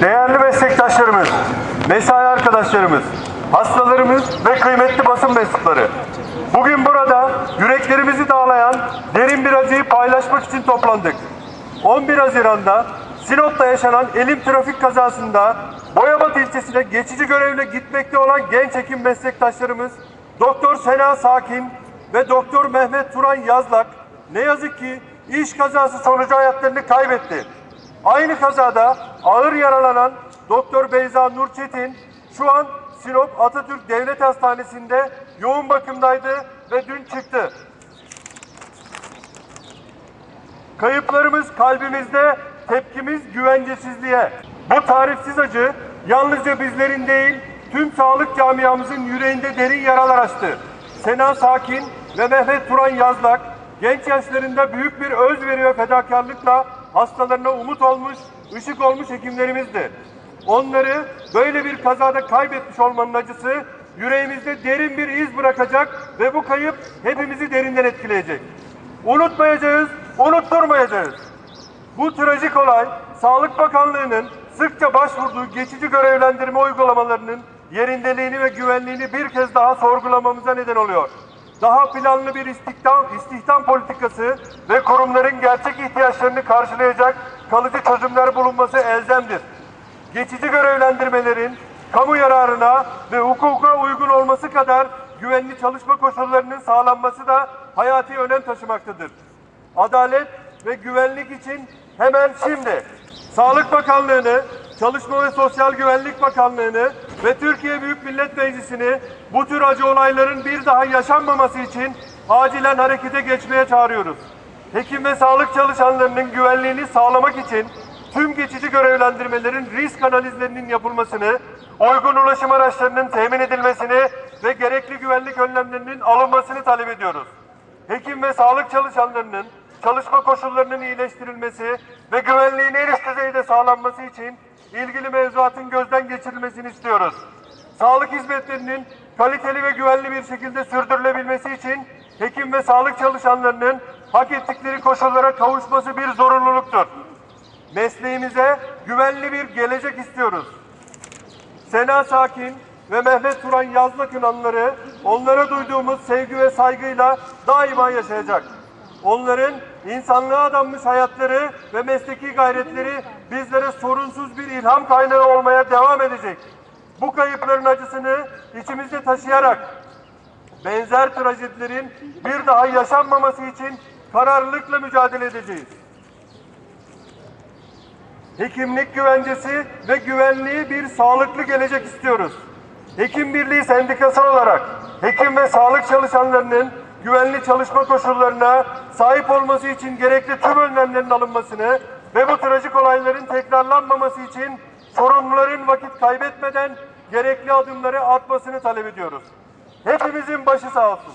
Değerli meslektaşlarımız, mesai arkadaşlarımız, hastalarımız ve kıymetli basın mensupları. Bugün burada yüreklerimizi dağlayan derin bir acıyı paylaşmak için toplandık. 11 Haziran'da Sinop'ta yaşanan elim trafik kazasında Boyabat ilçesine geçici görevle gitmekte olan genç hekim meslektaşlarımız Doktor Sena Sakin ve Doktor Mehmet Turan Yazlak ne yazık ki iş kazası sonucu hayatlarını kaybetti. Aynı kazada ağır yaralanan Doktor Beyza Nur Çetin şu an Sinop Atatürk Devlet Hastanesi'nde yoğun bakımdaydı ve dün çıktı. Kayıplarımız kalbimizde, tepkimiz güvencesizliğe. Bu tarifsiz acı yalnızca bizlerin değil, tüm sağlık camiamızın yüreğinde derin yaralar açtı. Sena Sakin ve Mehmet Turan Yazlak genç yaşlarında büyük bir özveri ve fedakarlıkla hastalarına umut olmuş, ışık olmuş hekimlerimizdi. Onları böyle bir kazada kaybetmiş olmanın acısı yüreğimizde derin bir iz bırakacak ve bu kayıp hepimizi derinden etkileyecek. Unutmayacağız, unutturmayacağız. Bu trajik olay Sağlık Bakanlığı'nın sıkça başvurduğu geçici görevlendirme uygulamalarının yerindeliğini ve güvenliğini bir kez daha sorgulamamıza neden oluyor. Daha planlı bir istihdam, istihdam politikası ve kurumların gerçek ihtiyaçlarını karşılayacak kalıcı çözümler bulunması elzemdir. Geçici görevlendirmelerin kamu yararına ve hukuka uygun olması kadar güvenli çalışma koşullarının sağlanması da hayati önem taşımaktadır. Adalet ve güvenlik için hemen şimdi Sağlık Bakanlığı'nı, Çalışma ve Sosyal Güvenlik Bakanlığı'nı ve Türkiye Büyük Millet Meclisi'ni bu tür acı olayların bir daha yaşanmaması için acilen harekete geçmeye çağırıyoruz. Hekim ve sağlık çalışanlarının güvenliğini sağlamak için tüm geçici görevlendirmelerin risk analizlerinin yapılmasını, uygun ulaşım araçlarının temin edilmesini ve gerekli güvenlik önlemlerinin alınmasını talep ediyoruz. Hekim ve sağlık çalışanlarının çalışma koşullarının iyileştirilmesi ve güvenliğin en üst düzeyde sağlanması için ilgili mevzuatın gözden geçirilmesini istiyoruz. Sağlık hizmetlerinin kaliteli ve güvenli bir şekilde sürdürülebilmesi için hekim ve sağlık çalışanlarının hak ettikleri koşullara kavuşması bir zorunluluktur. Mesleğimize güvenli bir gelecek istiyoruz. Sena Sakin ve Mehmet Turan Yazlak'ın anıları onlara duyduğumuz sevgi ve saygıyla daima yaşayacak. Onların insanlığa adanmış hayatları ve mesleki gayretleri bizlere sorunsuz bir ilham kaynağı olmaya devam edecek. Bu kayıpların acısını içimizde taşıyarak benzer trajedilerin bir daha yaşanmaması için kararlılıkla mücadele edeceğiz. Hekimlik güvencesi ve güvenliği bir sağlıklı gelecek istiyoruz. Hekim Birliği Sendikası olarak hekim ve sağlık çalışanlarının güvenli çalışma koşullarına sahip olması için gerekli tüm önlemlerin alınmasını ve bu trajik olayların tekrarlanmaması için sorumluların vakit kaybetmeden gerekli adımları atmasını talep ediyoruz. Hepimizin başı sağ olsun.